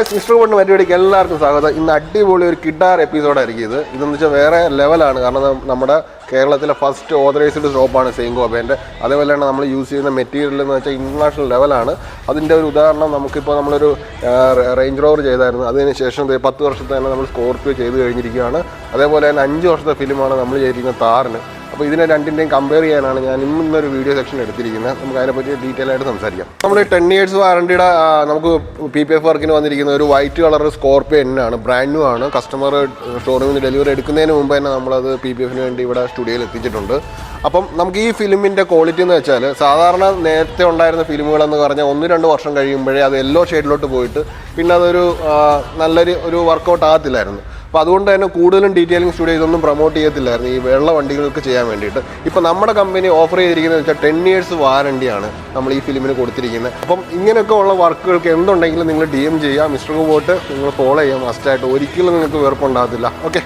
Mister ബോട്ടിന് പരിപാടിക്ക് എല്ലാവർക്കും സ്വാഗതം. ഇന്ന് അടിപൊളി ഒരു കിഡാർ എപ്പിസോഡായിരിക്കും ഇത് ഇതെന്ന് വെച്ചാൽ വേറെ ലെവലാണ് കാരണം നമ്മുടെ കേരളത്തിലെ ഫസ്റ്റ് ഓതറൈസ്ഡ് ഷോപ്പാണ് സെയിൻകോബേന്റെ അതേപോലെ തന്നെ നമ്മൾ യൂസ് ചെയ്യുന്ന മെറ്റീരിയൽ എന്ന് വെച്ചാൽ ഇന്റർനാഷണൽ ലെവലാണ് അതിന്റെ ഒരു ഉദാഹരണം നമുക്കിപ്പോൾ നമ്മളൊരു റേഞ്ച് റോവർ ചെയ്തായിരുന്നു. അതിന് ശേഷം ദേ പത്ത് വർഷത്തെ തന്നെ നമ്മൾ സ്കോർപ്പിയോ ചെയ്ത് കഴിഞ്ഞിരിക്കുകയാണ്. അതേപോലെ തന്നെ അഞ്ച് വർഷത്തെ ഫിലിമാണ് നമ്മൾ ചെയ്തിരിക്കുന്ന താറിന് അപ്പോൾ ഇതിനെ രണ്ടിന്റെയും കമ്പയർ ചെയ്യാനാണ് ഞാൻ ഇന്നൊരു വീഡിയോ സെക്ഷൻ എടുത്തിരിക്കുന്നത്. നമുക്ക് അതിനെപ്പറ്റി ഡീറ്റെയിൽ ആയിട്ട് സംസാരിക്കാം. നമ്മൾ ടെൻ ഇയേഴ്സ് വാറണ്ടിയുടെ നമുക്ക് പി പി എഫ് വർക്കിന് വന്നിരിക്കുന്ന ഒരു വൈറ്റ് കളർ സ്കോർപ്പിയോ എന്നാണ് ബ്രാൻഡ് ന്യൂ ആണ്. കസ്റ്റമർ ഷോറൂമിൽ നിന്ന് ഡെലിവറി എടുക്കുന്നതിന് മുമ്പ് തന്നെ നമ്മളത് പി പി എഫിന് വേണ്ടി ഇവിടെ സ്റ്റുഡിയോയിൽ എത്തിച്ചിട്ടുണ്ട്. അപ്പം നമുക്ക് ഈ ഫിലിമിന്റെ ക്വാളിറ്റി എന്ന് വെച്ചാൽ സാധാരണ നേരത്തെ ഉണ്ടായിരുന്ന ഫിലിമുകളെന്ന് പറഞ്ഞാൽ ഒന്ന് രണ്ട് വർഷം കഴിയുമ്പോഴേ അത് യെല്ലോ ഷെയ്ഡിലോട്ട് പോയിട്ട് പിന്നെ അതൊരു നല്ലൊരു ഒരു വർക്കൗട്ട് ആകത്തില്ലായിരുന്നു. അപ്പോൾ അതുകൊണ്ട് തന്നെ കൂടുതലും ഡീറ്റെയിലിംഗ് സ്റ്റുഡിയോ ഇതൊന്നും പ്രൊമോട്ട് ചെയ്യത്തില്ലായിരുന്നു. ഈ വെള്ള വണ്ടികൾക്ക് ചെയ്യാൻ വേണ്ടിയിട്ട്. ഇപ്പോൾ നമ്മുടെ കമ്പനി ഓഫർ ചെയ്തിരിക്കുന്നത് വെച്ചാൽ ടെൻ ഇയേഴ്സ് വാറണ്ടിയാണ് നമ്മൾ ഈ ഫിലിമിന് കൊടുത്തിരിക്കുന്നത്. അപ്പം ഇങ്ങനെയൊക്കെ ഉള്ള വർക്കുകൾക്ക് എന്തുണ്ടെങ്കിലും നിങ്ങൾ ഡി എം ചെയ്യുക മിസ്റ്റർ പോയിട്ട് നിങ്ങൾ ഫോളോ ചെയ്യാം മസ്റ്റായിട്ട് ഒരിക്കലും നിങ്ങൾക്ക് വെറുപ്പുണ്ടാകത്തില്ല. ഓക്കെ